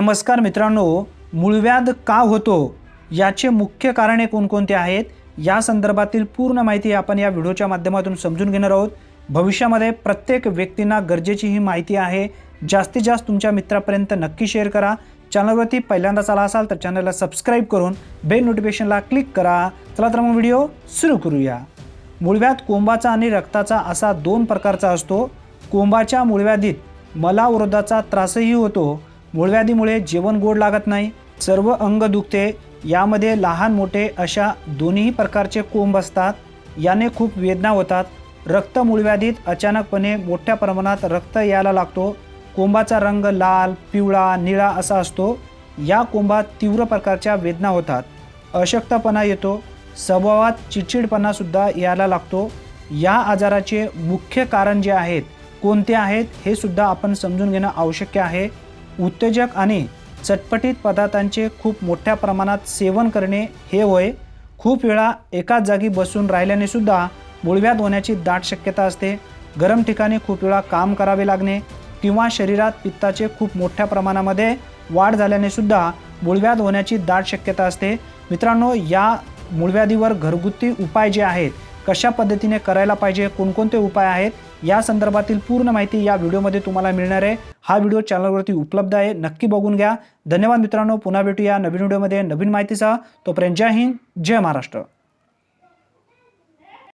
नमस्कार मित्रांनो मूळव्याध का होतो? याचे मुख्य कारणे कोणकोणते आहेत? या संदर्भातील पूर्ण माहिती आपण या व्हिडिओच्या माध्यमातून समजून घेणार आहोत. भविष्यामध्ये प्रत्येक व्यक्तींना गरजेची ही माहिती आहे. जास्तीत जास्त तुमच्या मित्रापर्यंत नक्की शेअर करा. चॅनलवरती पहिल्यांदाच आला असाल तर चॅनलला सबस्क्राईब करून बेल नोटिफिकेशनला क्लिक करा. चला तर मग व्हिडिओ सुरू करूया. मूळव्याध कोंबाचा आणि रक्ताचा असा दोन प्रकारचा असतो. कोंबाच्या मूळव्याधीत मलावरोधाचा त्रासही होतो. मूळव्याधीमुळे जेवण गोड लागत नाही. सर्व अंग दुखते. यामध्ये लहान मोठे अशा दोन्ही प्रकारचे कोंब असतात. याने खूप वेदना होतात. रक्त मूळव्याधीत अचानकपणे मोठ्या प्रमाणात रक्त यायला लागतो. कोंबाचा रंग लाल पिवळा निळा असा असतो. या कोंबात तीव्र प्रकारच्या वेदना होतात. अशक्तपणा येतो. स्वभावात चिडचिडपणासुद्धा यायला लागतो. या आजाराचे मुख्य कारण जे आहेत कोणते आहेत हे सुद्धा आपण समजून घेणं आवश्यक आहे. उत्तेजक आणि चटपटीत पदार्थांचे खूप मोठ्या प्रमाणात सेवन करणे हे होय. खूप वेळा एकाच जागी बसून राहिल्याने सुद्धा मूळव्याध होण्याची दाट शक्यता असते. गरम ठिकाणी खूप वेळा काम करावे लागणे किंवा शरीरात पित्ताचे खूप मोठ्या प्रमाणामध्ये वाढ झाल्याने सुद्धा मूळव्याध होण्याची दाट शक्यता असते. मित्रांनो या मूळव्याधीवर घरगुती उपाय जे आहेत कशा पद्धतीने करायला पाहिजे कोणकोणते उपाय आहेत या संदर्भातील पूर्ण माहिती या व्हिडिओमध्ये तुम्हाला मिळणार आहे. हा व्हिडिओ चॅनलवरती उपलब्ध आहे नक्की बघून घ्या. धन्यवाद मित्रांनो पुन्हा भेटूया नवीन व्हिडिओमध्ये नवीन माहितीसह. तोपर्यंत जय हिंद जय महाराष्ट्र.